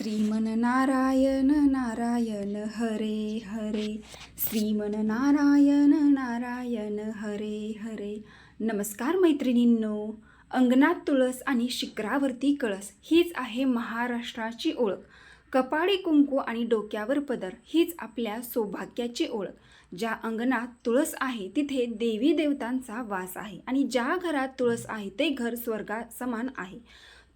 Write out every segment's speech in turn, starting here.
श्रीमन नारायण नारायण हरे हरे। श्रीमन नारायण नारायण हरे हरे। नमस्कार मैत्रिणींनो अंगणात तुळस आणि शिखरावरती कळस हीच आहे महाराष्ट्राची ओळख. कपाळी कुंकू आणि डोक्यावर पदर हीच आपल्या सौभाग्याची ओळख. ज्या अंगणात तुळस आहे तिथे देवी देवतांचा वास आहे आणि ज्या घरात तुळस आहे ते घर स्वर्गा समान आहे.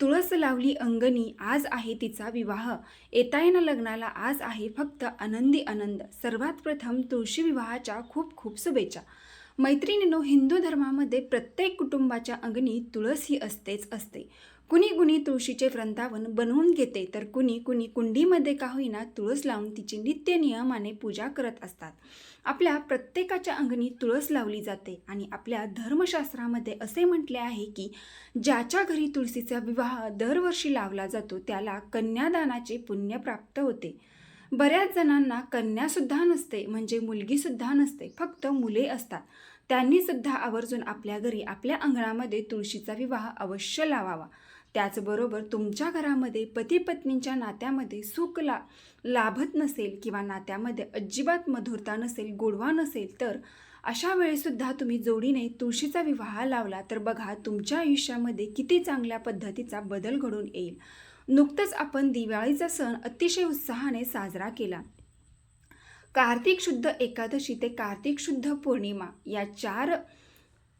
तुळस लावली अंगणी आज आहे तिचा विवाह. येताय ना लग्नाला आज आहे फक्त आनंदी आनंद. सर्वात प्रथम तुळशी विवाहाच्या खूप खूप शुभेच्छा. मैत्रिणीनो हिंदू धर्मामध्ये प्रत्येक कुटुंबाच्या अंगणी तुळस ही असतेच असते. कुणी कुणी तुळशीचे वृंदावन बनवून घेते तर कुणी कुणी कुंडीमध्ये का होईना तुळस लावून तिची नित्य नियमाने पूजा करत असतात. आपल्या प्रत्येकाच्या अंगणी तुळस लावली जाते आणि आपल्या धर्मशास्त्रामध्ये असे म्हटले आहे की ज्याच्या घरी तुळशीचा विवाह दरवर्षी लावला जातो त्याला कन्यादानाचे पुण्य प्राप्त होते. बऱ्याच जणांना कन्यासुद्धा नसते म्हणजे मुलगीसुद्धा नसते फक्त मुले असतात. त्यांनीसुद्धा आवर्जून आपल्या घरी आपल्या अंगणामध्ये तुळशीचा विवाह अवश्य लावावा. त्याचबरोबर तुमच्या घरामध्ये पती पत्नीच्या नात्यामध्ये सुख ला लाभत नसेल किंवा नात्यामध्ये अजिबात मधुरता नसेल गोडवा नसेल तर अशा वेळेसुद्धा तुम्ही जोडीने तुळशीचा विवाह लावला तर बघा तुमच्या आयुष्यामध्ये किती चांगल्या पद्धतीचा बदल घडून येईल. नुकतंच आपण दिवाळीचा सण अतिशय उत्साहाने साजरा केला. कार्तिक शुद्ध एकादशी ते कार्तिक शुद्ध पौर्णिमा या चार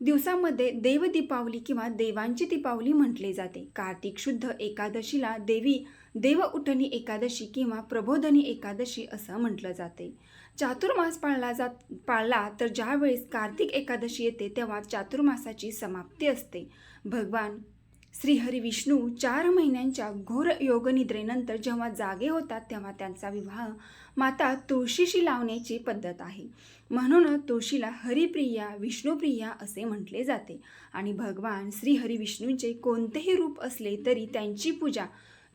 दिवसामध्ये देवदीपावली किंवा देवांची दीपावली म्हटले जाते. कार्तिक शुद्ध एकादशीला देवी देव उठणी एकादशी किंवा प्रबोधनी एकादशी असं म्हटलं जाते. चातुर्मास पाळला जात पाळला तर ज्यावेळेस कार्तिक एकादशी येते तेव्हा चातुर्मासाची समाप्ती असते. भगवान श्रीहरी विष्णू चार महिन्यांच्या घोर योगनिद्रेनंतर जेव्हा जागे होतात तेव्हा त्यांचा विवाह माता तुळशीशी लावण्याची पद्धत आहे. म्हणून तुळशीला हरिप्रिया विष्णुप्रिया असे म्हटले जाते. आणि भगवान श्रीहरी विष्णूंचे कोणतेही रूप असले तरी त्यांची पूजा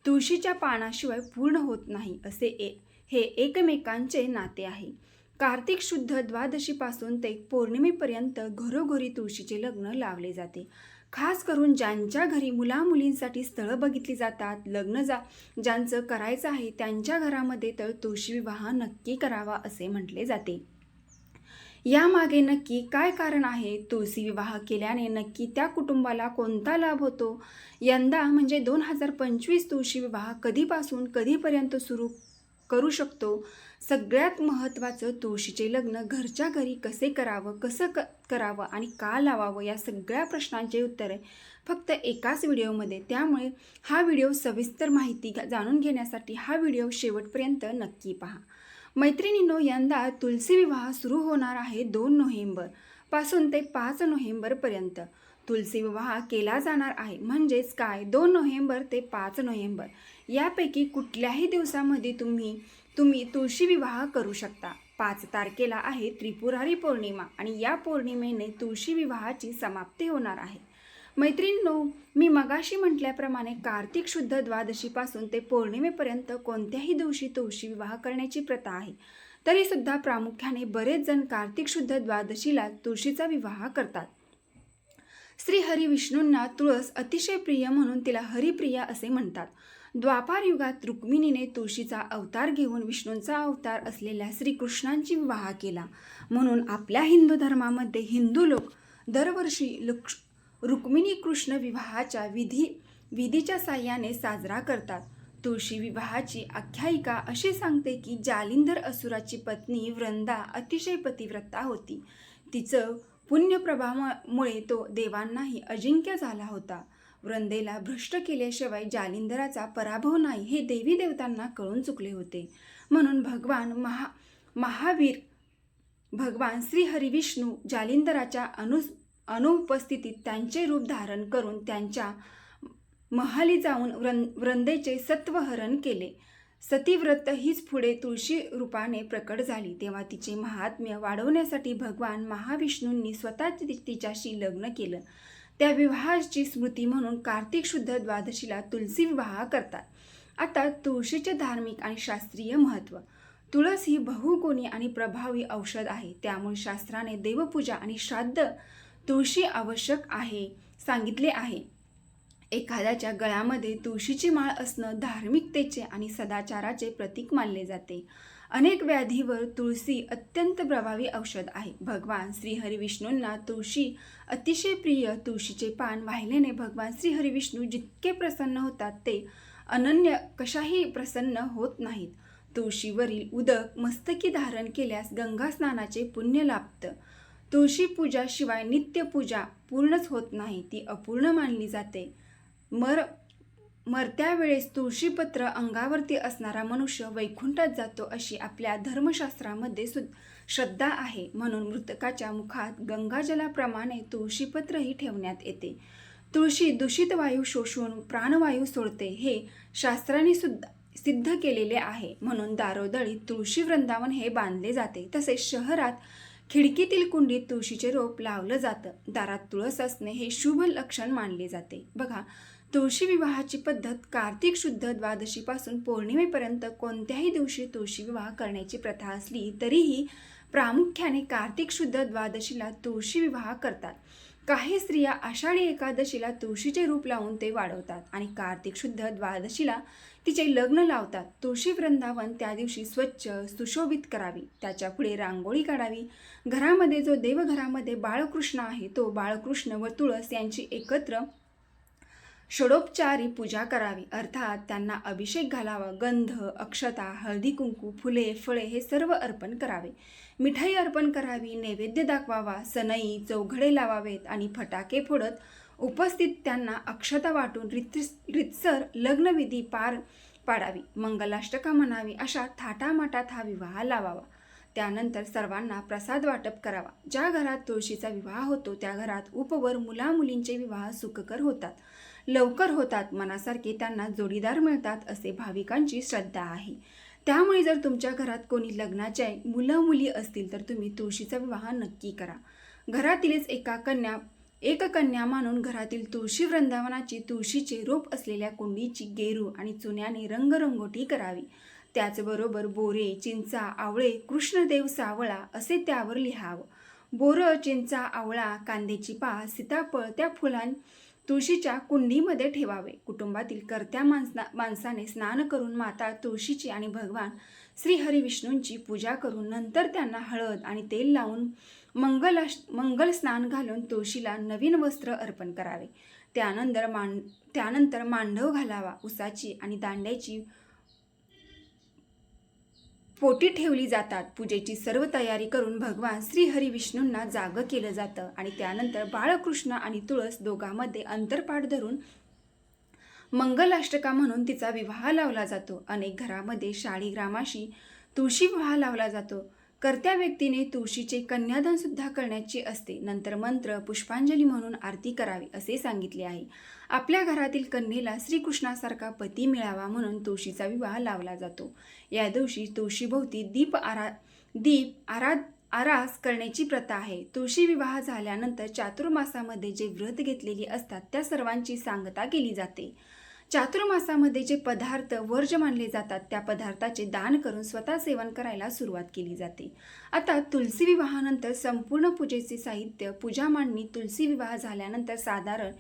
तुळशीच्या पानाशिवाय पूर्ण होत नाही असे ए हे एकमेकांचे नाते आहे. कार्तिक शुद्ध द्वादशीपासून ते पौर्णिमेपर्यंत घरोघरी तुळशीचे लग्न लावले जाते. खास करून ज्यांच्या घरी मुलामुलींसाठी स्थळं बघितली जातात लग्न जा ज्यांचं करायचं आहे त्यांच्या घरामध्ये तर तुळशी विवाह नक्की करावा असे म्हटले जाते. यामागे नक्की काय कारण आहे? तुळशी विवाह केल्याने नक्की त्या कुटुंबाला कोणता लाभ होतो? यंदा म्हणजे दोन हजार पंचवीस तुळशी विवाह कधीपासून कधीपर्यंत सुरू करू शकतो? सगळ्यात महत्त्वाचं तुळशीचे लग्न घरच्या घरी कसे करावं कसं क करावं आणि का लावावं या सगळ्या प्रश्नांचे उत्तर आहे. फक्त एकाच व्हिडिओमध्ये. त्यामुळे हा व्हिडिओ सविस्तर माहिती जाणून घेण्यासाठी हा व्हिडिओ शेवटपर्यंत नक्की पहा. मैत्रिणींनो यंदा तुलसी विवाह सुरू होणार आहे दोन नोव्हेंबरपासून ते पाच नोव्हेंबरपर्यंत तुलसी विवाह केला जाणार आहे म्हणजेच काय? दोन नोव्हेंबर ते पाच नोव्हेंबर. यापैकी कुठल्याही दिवसामध्ये तुम्ही तुम्ही तुळशी विवाह करू शकता. पाच तारखेला आहे त्रिपुरारी पौर्णिमा आणि या पौर्णिमेने तुळशी विवाहाची समाप्ती होणार आहे. मैत्रिणींनो मी मगाशी म्हटल्याप्रमाणे कार्तिक शुद्ध द्वादशीपासून ते पौर्णिमेपर्यंत कोणत्याही दिवशी तुळशी विवाह करण्याची प्रथा आहे. तरीसुद्धा प्रामुख्याने बरेच जण कार्तिक शुद्ध द्वादशीला तुळशीचा विवाह करतात. श्री हरी विष्णूंना तुळस अतिशय प्रिय म्हणून तिला हरिप्रिया असे म्हणतात. द्वापार युगात रुक्मिणीने तुळशीचा अवतार घेऊन विष्णूंचा अवतार असलेल्या श्रीकृष्णांची विवाह केला. म्हणून आपल्या हिंदू धर्मामध्ये हिंदू लोक दरवर्षी लक्ष रुक्मिणी कृष्ण विवाहाच्या विधी विधीच्या साह्याने साजरा करतात. तुळशी विवाहाची आख्यायिका अशी सांगते की जालिंधर असुराची पत्नी वृंदा अतिशय पतिव्रता होती. तिचं पुण्यप्रभावामुळे तो देवांनाही अजिंक्य झाला होता. वृंदेला भ्रष्ट केल्याशिवाय जालिंधराचा पराभव नाही हे देवी देवतांना कळून चुकले होते. म्हणून भगवान महा महावीर भगवान श्री हरिविष्णू जालिंदराच्या अनुस अनुपस्थितीत त्यांचे रूप धारण करून त्यांच्या महाली जाऊन व्रं वृंदेचे सत्वहरण केले. सतीव्रत हीच पुढे तुळशी रूपाने प्रकट झाली. तेव्हा तिचे महात्म्य वाढवण्यासाठी भगवान महाविष्णूंनी स्वतः तिच्याशी लग्न केलं. त्या विवाहाची स्मृती म्हणून कार्तिक शुद्ध द्वादशीला तुलसी विवाह करतात. आता तुळशीचे धार्मिक आणि शास्त्रीय महत्त्व तुळस ही बहुगुणी आणि प्रभावी औषध आहे. त्यामुळे शास्त्राने देवपूजा आणि श्राद्ध तुळशी आवश्यक आहे सांगितले आहे. एखाद्याच्या गळ्यामध्ये तुळशीची माळ असणं धार्मिकतेचे आणि सदाचाराचे प्रतीक मानले जाते. अनेक व्याधीवर तुळशी अत्यंत प्रभावी औषध आहे. भगवान श्रीहरिविष्णूंना तुळशी अतिशय प्रिय तुळशीचे पान वाहिल्याने भगवान श्रीहरिविष्णू जितके प्रसन्न होतात ते अनन्य कशाही प्रसन्न होत नाहीत. तुळशीवरील उदक मस्तकी धारण केल्यास गंगा स्नानाचे पुण्य लाभतं. तुळशी पूजा शिवाय नित्यपूजा पूर्णच होत नाही ती अपूर्ण मानली जाते. मर मरत्या वेळेस तुळशीपत्र अंगावरती असणारा मनुष्य वैकुंठात जातो अशी आपल्या धर्मशास्त्रामध्ये सु श्रद्धा आहे. म्हणून मृतकाच्या मुखात गंगाजलाप्रमाणे तुळशीपत्रही ठेवण्यात येते. तुळशी दूषित वायू शोषून प्राणवायू सोडते हे शास्त्राने सुद्धा सिद्ध केलेले आहे. म्हणून दारोदळी तुळशी वृंदावन हे बांधले जाते. तसेच शहरात खिडकीतील कुंडीत तुळशीचे रोप लावलं जातं. दारात तुळस असणे हे शुभ लक्षण मानले जाते. बघा तुळशी विवाहाची पद्धत कार्तिक शुद्ध द्वादशीपासून पौर्णिमेपर्यंत कोणत्याही दिवशी तुळशी विवाह करण्याची प्रथा असली तरीही प्रामुख्याने कार्तिक शुद्ध द्वादशीला तुळशी विवाह करतात. काही स्त्रिया आषाढी एकादशीला तुळशीचे रूप लावून ते वाढवतात आणि कार्तिक शुद्ध द्वादशीला तिचे लग्न लावतात. तुळशी वृंदावन त्या दिवशी स्वच्छ सुशोभित करावी. त्याच्या पुढे रांगोळी काढावी. घरामध्ये जो देवघरामध्ये बाळकृष्ण आहे तो बाळकृष्ण व तुळस यांची एकत्र षडोपचारी पूजा करावी. अर्थात त्यांना अभिषेक घालावा गंध अक्षता हळदी कुंकू फुले फळे हे सर्व अर्पण करावे. मिठाई अर्पण करावी नैवेद्य दाखवावा सनई चौघडे लावावेत आणि फटाके फोडत उपस्थित त्यांना अक्षता वाटून रित रितसर लग्नविधी पार पाडावी. मंगलाष्टका म्हणावी अशा थाटामाटात हा विवाह लावावा. त्यानंतर सर्वांना प्रसाद वाटप करावा. ज्या घरात तुळशीचा विवाह होतो त्या घरात उपवर मुलामुलींचे विवाह सुखकर होतात. लवकर होतात मनासारखे त्यांना जोडीदार मिळतात असे भाविकांची श्रद्धा आहे. त्यामुळे जर तुमच्या घरात कोणी लग्नाचे मुलं मुली असतील तर तुम्ही तुळशीचा विवाह नक्की करा. घरातीलच एका कन्या एक कन्या मानून घरातील तुळशी वृंदावनाची तुळशीचे रोप असलेल्या कुंडीची गेरू आणि चुन्याने रंगरंगोटी करावी. त्याचबरोबर बोरे चिंचा आवळे कृष्णदेव सावळा असे त्यावर लिहावं. बोरं चिंचा आवळा कांद्याची पा सीताफळ त्या फुलां तुळशीच्या कुंडीमध्ये ठेवावे. कुटुंबातील कर्त्या माणसा माणसाने स्नान करून माता तुळशीची आणि भगवान श्री विष्णूंची पूजा करून नंतर त्यांना हळद आणि तेल लावून मंगल मंगल स्नान घालून तुळशीला नवीन वस्त्र अर्पण करावे. त्यानंतर मांड त्यानंतर मांडव घालावा. उसाची आणि दांड्याची पोटी ठेवली जातात. पूजेची सर्व तयारी करून भगवान श्री हरी विष्णूंना जाग केलं जातं आणि त्यानंतर बाळकृष्ण आणि तुळस दोघांमध्ये अंतरपाठ धरून मंगलाष्टका म्हणून तिचा विवाह लावला जातो. अनेक घरामध्ये शाळीग्रामाशी तुळशी विवाह लावला जातो. कर्त्या व्यक्तीने तुळशीचे कन्यादान सुद्धा करण्याची असते. नंतर मंत्र पुष्पांजली म्हणून आरती करावी असे सांगितले आहे. आपल्या घरातील कन्येला श्रीकृष्णासारखा पती मिळावा म्हणून तुळशीचा विवाह लावला जातो. या दिवशी तुळशीभोवती दीप आरा दीप आरा आरास करण्याची प्रथा आहे. तुळशी विवाह झाल्यानंतर चातुर्मासामध्ये जे व्रत घेतलेली असतात त्या सर्वांची सांगता केली जाते. चातुर्मासामध्ये जे पदार्थ वर्ज मानले जातात त्या पदार्थाचे दान करून स्वतः सेवन करायला सुरुवात केली जाते. आता तुलसी विवाहानंतर संपूर्ण पूजेचे साहित्य पूजा मांडणी तुलसी विवाह झाल्यानंतर साधारण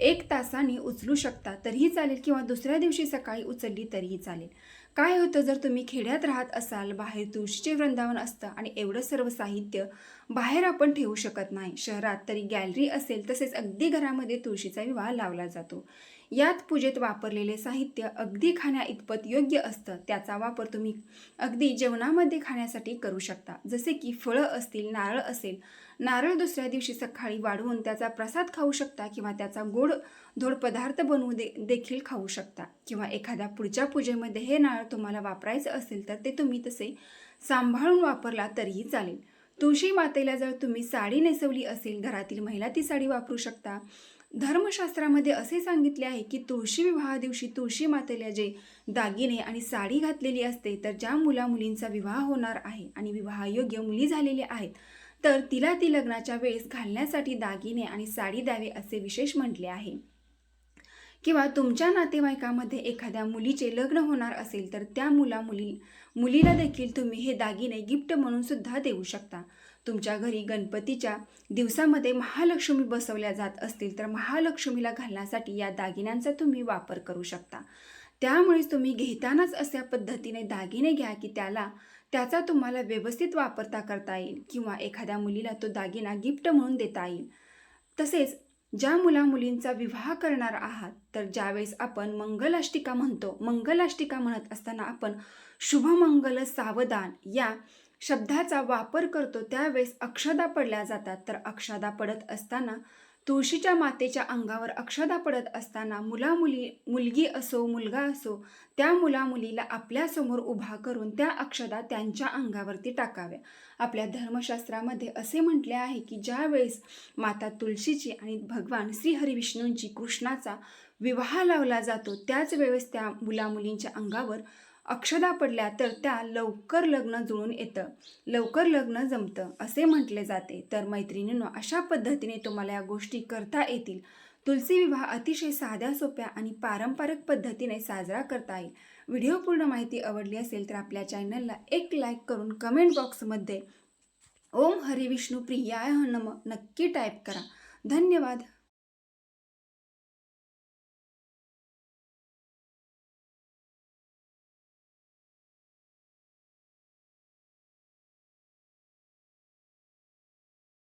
एक तासाने उचलू शकता तरीही चालेल किंवा दुसऱ्या दिवशी सकाळी उचलली तरीही चालेल. काय होतं जर तुम्ही खेड्यात राहत असाल बाहेर तुळशीचे वृंदावन असतं आणि एवढं सर्व साहित्य बाहेर आपण ठेवू शकत नाही शहरात तरी गॅलरी असेल तसेच अगदी घरामध्ये तुळशीचा विवाह लावला जातो. यात पूजेत वापरलेले साहित्य अगदी खाण्या इतपत योग्य असतं त्याचा वापर तुम्ही अगदी जेवणामध्ये खाण्यासाठी करू शकता. जसे की फळं असतील नारळ असेल नारळ दुसऱ्या दिवशी सकाळी वाढवून त्याचा प्रसाद खाऊ शकता किंवा त्याचा गोड धोड पदार्थ बनवू दे देखील खाऊ शकता. किंवा एखाद्या पुढच्या पूजेमध्ये हे नारळ तुम्हाला वापरायचं असेल तर ते तुम्ही तसे सांभाळून वापरला तरीही चालेल. तुळशी मातेला जर तुम्ही साडी नेसवली असेल घरातील महिला ती साडी वापरू शकता. धर्मशास्त्रामध्ये असे सांगितले आहे की तुळशी विवाहा दिवशी तुळशी मातेला जे दागिने आणि साडी घातलेली असते तर ज्या मुला मुलींचा विवाह होणार आहे आणि विवाहयोग्य मुली झालेल्या आहेत तर तिला ती लग्नाच्या वेळेस घालण्यासाठी दागिने आणि साडी द्यावे असे विशेष म्हटले आहे. किंवा तुमच्या नातेवाईकामध्ये एखाद्या मुलीचे लग्न होणार असेल तर त्या मुला मुली मुलीला देखील तुम्ही हे दागिने गिफ्ट म्हणून सुद्धा देऊ शकता. तुमच्या घरी गणपतीच्या दिवसामध्ये महालक्ष्मी बसवल्या जात असतील तर महालक्ष्मीला घालण्यासाठी या दागिन्यांचा तुम्ही वापर करू शकता. त्यामुळेच तुम्ही घेतानाच अशा पद्धतीने दागिने घ्या की त्याला त्याचा तुम्हाला व्यवस्थित वापरता करता येईल किंवा एखाद्या मुलीला तो दागिना गिफ्ट म्हणून देता येईल. तसेच ज्या मुला मुलींचा विवाह करणार आहात तर ज्यावेळेस आपण मंगलाष्टिका म्हणतो मंगलाष्टिका म्हणत असताना आपण शुभमंगल सावधान या शब्दाचा वापर करतो त्यावेळेस अक्षदा पडल्या जातात. तर अक्षदा पडत असताना तुळशीच्या मातेच्या अंगावर अक्षदा पडत असताना मुला मुली मुलगी असो मुलगा असो त्या मुला मुलीला आपल्यासमोर उभा करून त्या अक्षदा त्यांच्या अंगावरती टाकाव्या. आपल्या धर्मशास्त्रामध्ये असे म्हटले आहे की ज्या वेळेस माता तुळशीची आणि भगवान श्रीहरिविष्णूंची कृष्णाचा विवाह लावला जातो त्याच वेळेस त्या मुला मुलींच्या अंगावर अक्षदा पडल्या तर त्या लवकर लग्न जुळून येतं. लवकर लग्न जमतं असे म्हटले जाते. तर मैत्रिणींनो अशा पद्धतीने तुम्हाला या गोष्टी करता येतील. तुलसी विवाह अतिशय साध्या सोप्या आणि पारंपरिक पद्धतीने साजरा करता येईल. व्हिडिओ पूर्ण माहिती आवडली असेल तर आपल्या चॅनलला एक लाईक करून कमेंट बॉक्समध्ये ओम हरी विष्णू प्रियाय नम नक्की टाईप करा. धन्यवाद.